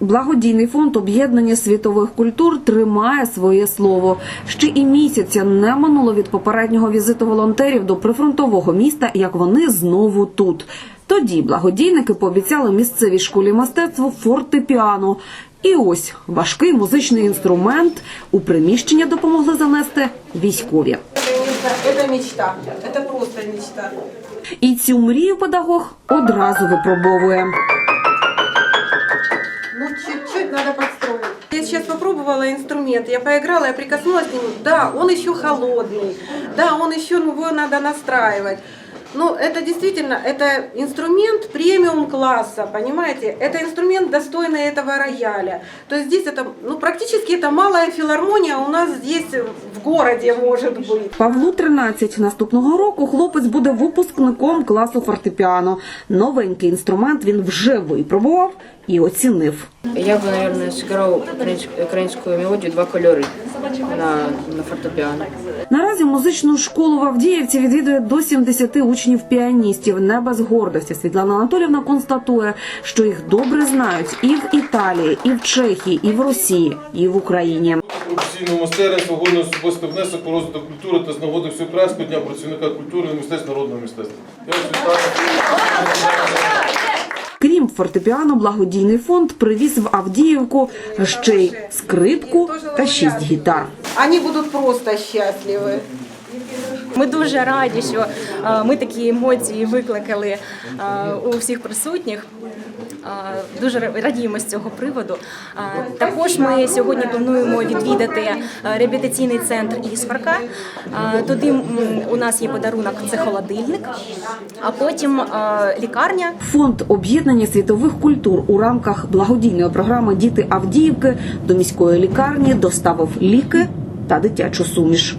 Благодійний фонд об'єднання світових культур тримає своє слово. Ще і місяця не минуло від попереднього візиту волонтерів до прифронтового міста, як вони знову тут. Тоді благодійники пообіцяли місцевій школі мистецтв фортепіано. І ось важкий музичний інструмент у приміщення допомогли занести військові. Это мечта. Это просто мечта. І цю мрію педагог одразу випробовує. Ну, чуть-чуть надо подстроить. Я сейчас попробовала инструмент, я поиграла, я прикоснулась к нему. Да, он еще холодный. Да, он еще, ну, его надо настраивать. Но это действительно, это инструмент премиум класса, понимаете? Это инструмент достойный этого рояля. То есть здесь это, ну, практически это малая филармония у нас здесь в городе может быть. Павлу 13. Наступного року хлопець буде випускником класу фортепіано. Новенький інструмент він вже випробував і оцінив. Я бы, наверное, сыграл украинск- украинскую мелодию «Два кольори» на, на фортепиано. Наразі музичну школу в Авдіївці відвідує до 70 учнів-піаністів. Не без гордості Світлана Анатолівна констатує, що їх добре знають і в Італії, і в Чехії, і в Росії, і в Україні. професійного майстерства, годний особистий внесок у розвиток культури та з нагоди всеукраїнського дня працівника культури і мистецтв народного мистецтва. Я вас вітаю. Фортепіано, благодійний фонд привіз в Авдіївку ще й скрипку та шість гітар. Вони будуть просто счастливы. Ми дуже раді, що е, ми такі емоції викликали е, у всіх присутніх. Е, Дуже радіємо з цього приводу. Також ми сьогодні плануємо відвідати реабілітаційний центр Ісфарка. Е, Туди у нас є подарунок це холодильник, а потім лікарня. Фонд об'єднання світових культур у рамках благодійної програми Діти Авдіївки до міської лікарні доставив ліки та дитячу суміш.